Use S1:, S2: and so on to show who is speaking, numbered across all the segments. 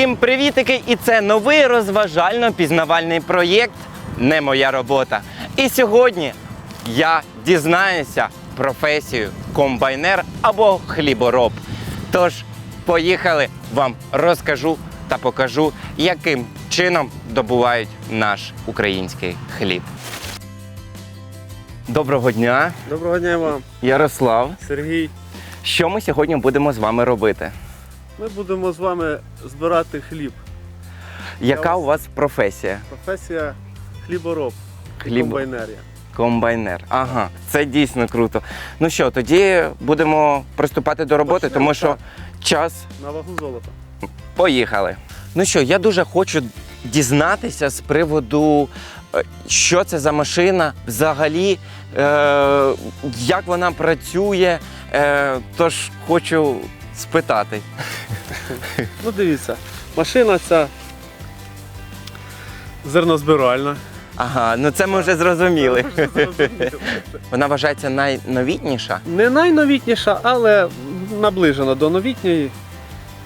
S1: Всім привітики! І це новий розважально-пізнавальний проєкт Не моя робота. І сьогодні я дізнаюся професію комбайнер або хлібороб. Тож, поїхали, вам розкажу та покажу, яким чином добувають наш український хліб. Доброго дня,
S2: Доброго дня вам,
S1: Ярослав.
S2: Сергій.
S1: Що ми сьогодні будемо з вами робити?
S2: Ми будемо з вами збирати хліб.
S1: Яка у вас професія?
S2: Професія хлібороб
S1: Хліб-
S2: комбайнерія.
S1: Комбайнер. Ага, це дійсно круто. Ну що, тоді будемо приступати до роботи,
S2: Почнемо,
S1: тому що
S2: так.
S1: час
S2: На вагу золота.
S1: поїхали. Ну що, я дуже хочу дізнатися з приводу, е, що це за машина, взагалі, е, як вона працює. Е, тож хочу спитати.
S2: Ну дивіться, машина ця зернозбиральна.
S1: Ага, ну це ми вже зрозуміли. Вона вважається найновітніша.
S2: Не найновітніша, але наближена до новітньої.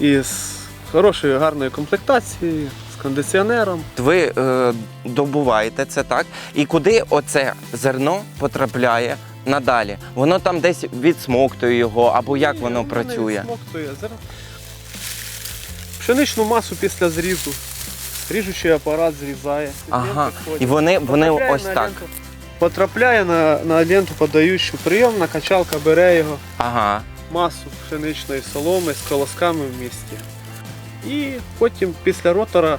S2: І з хорошою гарною комплектацією, з кондиціонером.
S1: Ви е, добуваєте це так, і куди оце зерно потрапляє надалі? Воно там десь відсмоктує його, або як
S2: Ні,
S1: воно працює?
S2: всмоктує. Зер- Пшеничну масу після зрізу. Ріжучий апарат зрізає.
S1: Ага, і вони, вони
S2: Потрапляє
S1: ось
S2: на
S1: так.
S2: ленту. Потрапляє на, на ленту подаючу прийомна качалка бере його
S1: Ага.
S2: масу пшеничної соломи з колосками в місті. І потім після ротора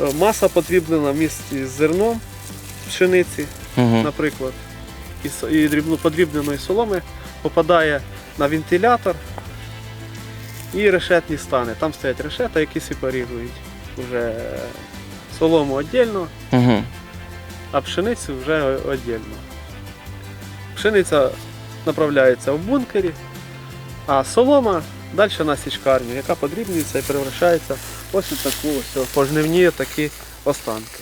S2: е, маса потрібна в місті з зерном пшениці,
S1: Угу.
S2: наприклад, і, со- і дрібно подрібненої соломи попадає на вентилятор і решетні стани. Там стоять решета, які сепарірують вже солому віддільно,
S1: Угу.
S2: а пшеницю вже віддільно. Пшениця направляється в бункері, а солома далі на січкарню, яка подрібнюється і превращається ось у таку ось пожнивні такі останки.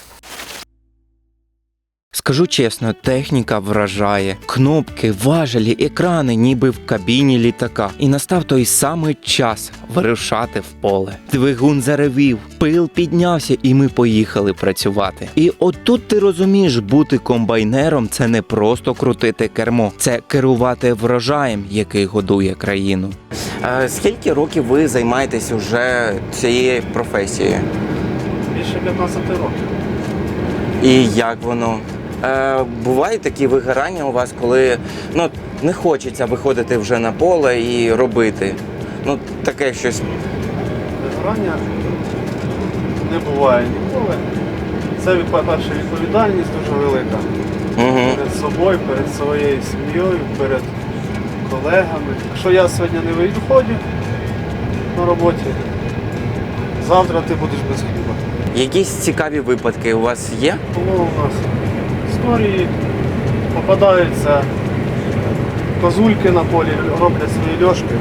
S1: Скажу чесно, техніка вражає. Кнопки, важелі, екрани, ніби в кабіні літака. І настав той самий час вирушати в поле. Двигун заревів, пил піднявся, і ми поїхали працювати. І отут ти розумієш, бути комбайнером це не просто крутити кермо, це керувати врожаєм, який годує країну. скільки років ви займаєтесь уже цією професією?
S2: Більше 15 років.
S1: І як воно? Е, бувають такі вигорання у вас, коли ну, не хочеться виходити вже на поле і робити. Ну, таке щось.
S2: Вигорання не буває ніколи. Це по-перше, відповідальність дуже велика.
S1: Угу.
S2: Перед собою, перед своєю сім'єю, перед колегами. Якщо я сьогодні не виходжу на роботі, завтра ти будеш без хліба.
S1: Якісь цікаві випадки у вас є?
S2: Тому у нас історії попадаються козульки на полі, роблять свої льошки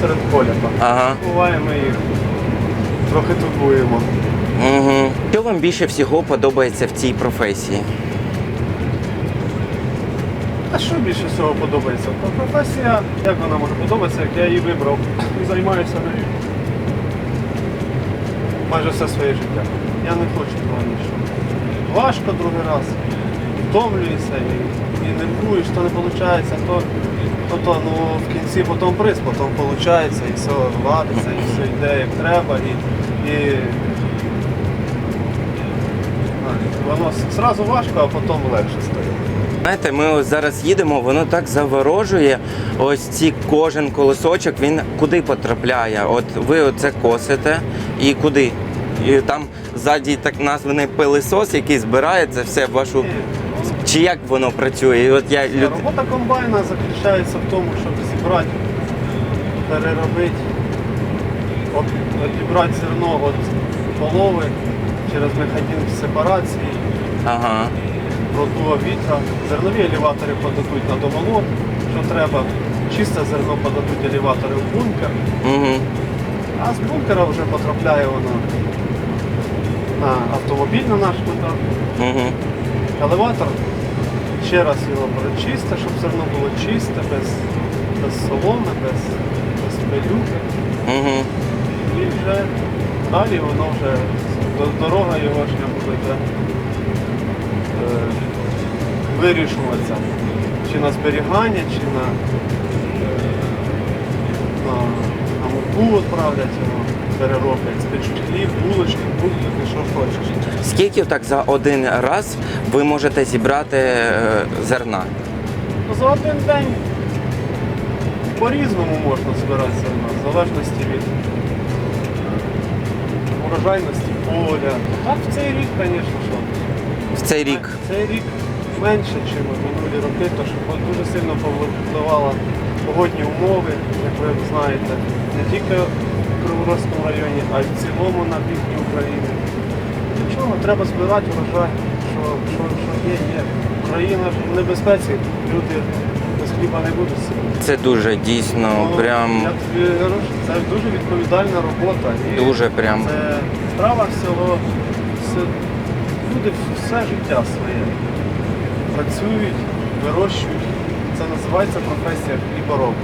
S2: серед поля.
S1: Ага.
S2: Буває, ми їх трохи турбуємо.
S1: Угу. Що вам більше всього подобається в цій професії?
S2: А що більше всього подобається? Та професія, як вона може подобатися, як я її вибрав і займаюся нею майже все своє життя. Я не хочу того нічого. Важко другий раз, втомлюєшся і, і нервуєш, то не виходить, то, то, то ну, в кінці потім приз, потім виходить, і все ладиться, і все йде як треба. І, і, воно зразу важко, а потім легше стає.
S1: Знаєте, ми ось зараз їдемо, воно так заворожує. Ось ці кожен колосочок, він куди потрапляє? От ви оце косите і куди? І там ззаді так названий пилисос, який збирає це все в вашу. Чи як воно працює? І От я люд...
S2: Робота комбайна заключається в тому, щоб зібрати, переробити, відібрати зерно від полови через механізм сепарації,
S1: Ага.
S2: продува вітра. Зернові елеватори подадуть на домолот, що треба. Чисте зерно подадуть елеватори в бункер,
S1: Угу.
S2: а з бункера вже потрапляє воно автомобіль на наш.
S1: Угу.
S2: Елеватор ще раз його прочисти, щоб зерно було чисте, без, без соломи, без, без пилюки.
S1: Угу.
S2: і вже далі воно вже дорога його шляху буде е, вирішуватися. Чи на зберігання, чи на, е, на, на муку відправлять його, перероблять, спечуть хліб, булочки, буклики, що хочеш.
S1: Скільки так за один раз ви можете зібрати е, зерна?
S2: Ну, За один день по-різному можна збиратися в залежності від урожайності поля. Так в цей рік, звісно, що.
S1: В цей рік
S2: Цей рік менше, ніж минулі роки, тому що дуже сильно повпливали погодні умови, як ви знаєте, не тільки Криворозькому районі, а й в цілому на півдні України. Нічого, треба збирати урожай, що, що, що є, є. Україна ж в небезпеці, люди без хліба не будуть сидіти.
S1: це дуже дійсно,
S2: Ну,
S1: прям
S2: Я тобі кажу, це дуже відповідальна робота. І
S1: дуже прям.
S2: це справа всього, все, люди все життя своє працюють, вирощують. Це називається професія хлібороб.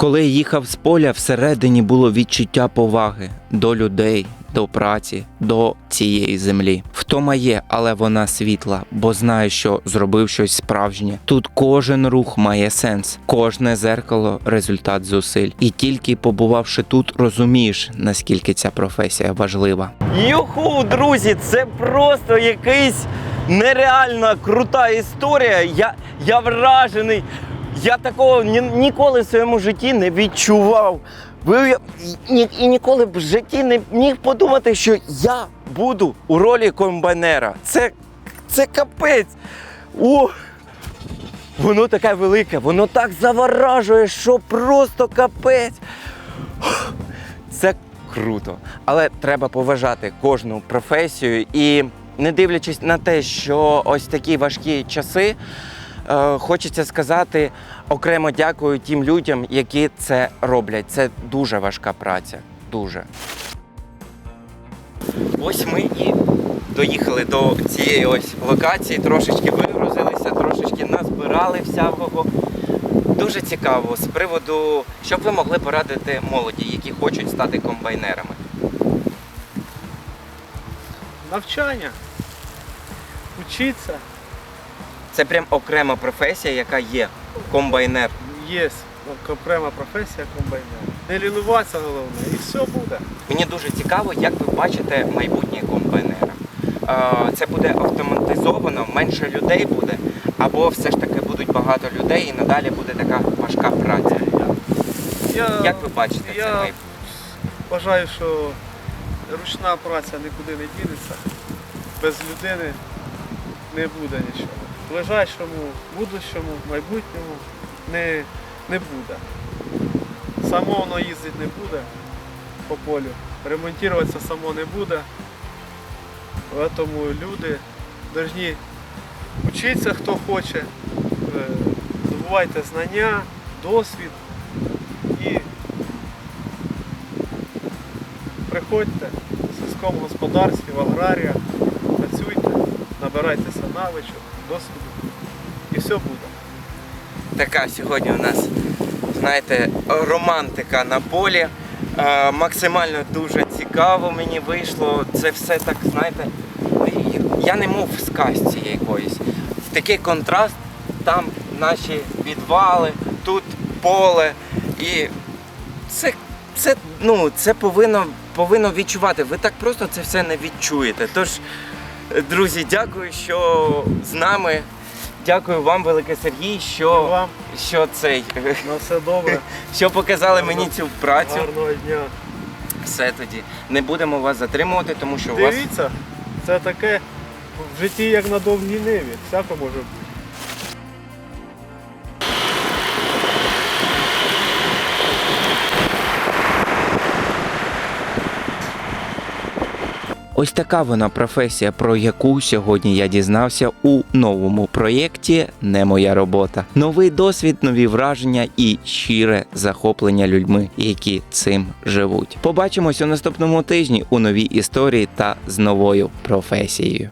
S1: Коли їхав з поля, всередині було відчуття поваги до людей, до праці, до цієї землі. Втома є, але вона світла, бо знає, що зробив щось справжнє. Тут кожен рух має сенс, кожне зеркало результат зусиль. І тільки побувавши тут, розумієш, наскільки ця професія важлива. Юху, друзі, це просто якийсь нереальна крута історія. Я, я вражений. Я такого ні, ніколи в своєму житті не відчував. Ви і ніколи в житті не міг подумати, що я буду у ролі комбайнера. Це, це капець. О, воно таке велике, воно так заворажує, що просто капець. Це круто. Але треба поважати кожну професію і не дивлячись на те, що ось такі важкі часи. Е, Хочеться сказати окремо дякую тим людям, які це роблять. Це дуже важка праця. Дуже. Ось ми і доїхали до цієї ось локації, трошечки вигрузилися, трошечки назбирали всякого. Дуже цікаво з приводу, що б ви могли порадити молоді, які хочуть стати комбайнерами.
S2: Навчання, учитися,
S1: Це прям окрема професія, яка є комбайнер.
S2: є окрема професія комбайнера. Не лінуватися головне, і все буде.
S1: Мені дуже цікаво, як ви бачите майбутнє комбайнера. Це буде автоматизовано, менше людей буде, або все ж таки будуть багато людей і надалі буде така важка праця.
S2: Я,
S1: Як ви бачите це
S2: я
S1: майбутнє?
S2: вважаю, що ручна праця нікуди не дінеться. Без людини не буде нічого. Ближайшому, будущому, майбутньому не, не буде. Само воно їздити не буде по полю. Ремонтуватися само не буде. Тому люди повинні вчитися, хто хоче, е, здобувайте знання, досвід і приходьте в сільському господарстві, в аграріях, працюйте, набирайтеся навичок, досвіду і все буде.
S1: Така сьогодні у нас, знаєте, романтика на полі. Е, максимально дуже цікаво мені вийшло. Це все так, знаєте, я не мов в сказці якоїсь. Такий контраст, там наші підвали, тут поле. І це, це, ну, це повинно, повинно відчувати. Ви так просто це все не відчуєте. Тож, друзі, дякую, що з нами. Дякую вам, велике Сергій,
S2: І
S1: що,
S2: вам
S1: що цей,
S2: на все добре,
S1: що показали мені цю працю.
S2: гарного дня.
S1: Все тоді. Не будемо вас затримувати, тому що у вас
S2: Дивіться, це таке в житті, як на довгій ниві. Всяко може бути.
S1: Ось така вона професія, про яку сьогодні я дізнався у новому проєкті Не моя робота. Новий досвід, нові враження і щире захоплення людьми, які цим живуть. Побачимось у наступному тижні у новій історії та з новою професією.